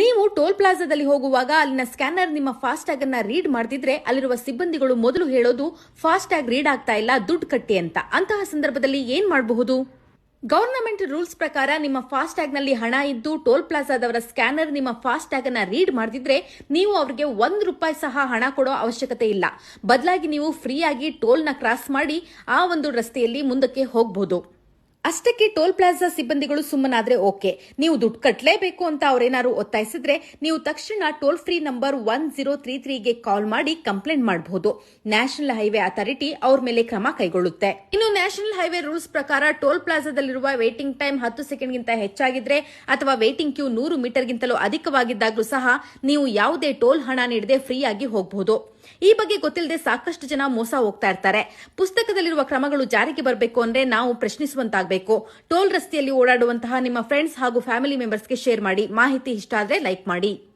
ನೀವು ಟೋಲ್ ಪ್ಲಾಜಾದಲ್ಲಿ ಹೋಗುವಾಗ ಅಲ್ಲಿನ ಸ್ಕ್ಯಾನರ್ ನಿಮ್ಮ ಫಾಸ್ಟ್ ಟ್ಯಾಗ್ ಅನ್ನ ರೀಡ್ ಮಾಡ್ತಿದ್ರೆ ಅಲ್ಲಿರುವ ಸಿಬ್ಬಂದಿಗಳು ಮೊದಲು ಹೇಳೋದು ಫಾಸ್ಟ್ ಟ್ಯಾಗ್ ರೀಡ್ ಆಗ್ತಾ ಇಲ್ಲ, ದುಡ್ಡು ಕಟ್ಟಿ ಅಂತ. ಅಂತಹ ಸಂದರ್ಭದಲ್ಲಿ ಏನ್ ಮಾಡಬಹುದು? ಗವರ್ನಮೆಂಟ್ ರೂಲ್ಸ್ ಪ್ರಕಾರ ನಿಮ್ಮ ಫಾಸ್ಟ್ ಟ್ಯಾಗ್ನಲ್ಲಿ ಹಣ ಇದ್ದು ಟೋಲ್ ಪ್ಲಾಜಾದವರ ಸ್ಕ್ಯಾನರ್ ನಿಮ್ಮ ಫಾಸ್ಟ್ ಟ್ಯಾಗ್ ಅನ್ನ ರೀಡ್ ಮಾಡಿದ್ರೆ ನೀವು ಅವರಿಗೆ ಒಂದು ರೂಪಾಯಿ ಸಹ ಹಣ ಕೊಡೋ ಅವಶ್ಯಕತೆ ಇಲ್ಲ. ಬದಲಾಗಿ ನೀವು ಫ್ರೀಯಾಗಿ ಆಗಿ ಟೋಲ್ನ ಕ್ರಾಸ್ ಮಾಡಿ ಆ ಒಂದು ರಸ್ತೆಯಲ್ಲಿ ಮುಂದಕ್ಕೆ ಹೋಗಬಹುದು ಅಷ್ಟಕ್ಕೆ ಟೋಲ್ ಪ್ಲಾಜಾ ಸಿಬ್ಬಂದಿಗಳು ಸುಮ್ಮನಾದ್ರೆ ಓಕೆ. ನೀವು ದುಡ್ಡು ಕಟ್ಟಲೇಬೇಕು ಅಂತ ಅವರೇನಾದ್ರು ಒತ್ತಾಯಿಸಿದ್ರೆ ನೀವು ತಕ್ಷಣ toll free number one zero three ತ್ರೀಗೆ ಕಾಲ್ ಮಾಡಿ ಕಂಪ್ಲೇಂಟ್ ಮಾಡಬಹುದು ನ್ಯಾಷನಲ್ ಹೈವೇ ಅಥಾರಿಟಿ ಅವ್ರ ಮೇಲೆ ಕ್ರಮ ಕೈಗೊಳ್ಳುತ್ತೆ. ಇನ್ನು ನ್ಯಾಷನಲ್ ಹೈವೇ ರೂಲ್ಸ್ ಪ್ರಕಾರ ಟೋಲ್ ಪ್ಲಾಜಾದಲ್ಲಿರುವ ವೇಟಿಂಗ್ ಟೈಮ್ ಹತ್ತು ಸೆಕೆಂಡ್ಗಿಂತ ಹೆಚ್ಚಾಗಿದ್ರೆ ಅಥವಾ ವೇಟಿಂಗ್ ಕ್ಯೂ ನೂರು ಮೀಟರ್ಗಿಂತಲೂ ಅಧಿಕವಾಗಿದ್ದಾಗಲೂ ಸಹ ನೀವು ಯಾವುದೇ ಟೋಲ್ ಹಣ ನೀಡದೆ ಫ್ರೀ ಆಗಿ ಹೋಗಬಹುದು ಈ ಬಗ್ಗೆ ಗೊತ್ತಿಲ್ಲದೆ ಸಾಕಷ್ಟು ಜನ ಮೋಸ ಹೋಗ್ತಾ ಇರ್ತಾರೆ. ಪುಸ್ತಕದಲ್ಲಿರುವ ಕ್ರಮಗಳು ಜಾರಿಗೆ ಬರಬೇಕು ಅಂದ್ರೆ ನಾವು ಪ್ರಶ್ನಿಸುವಂತಾಗಬೇಕು. ಟೋಲ್ ರಸ್ತೆಯಲ್ಲಿ ಓಡಾಡುವಂತಹ ನಿಮ್ಮ ಫ್ರೆಂಡ್ಸ್ ಹಾಗೂ ಫ್ಯಾಮಿಲಿ ಮೆಂಬರ್ಸ್ಗೆ ಶೇರ್ ಮಾಡಿ. ಮಾಹಿತಿ ಇಷ್ಟ ಆದರೆ ಲೈಕ್ ಮಾಡಿ.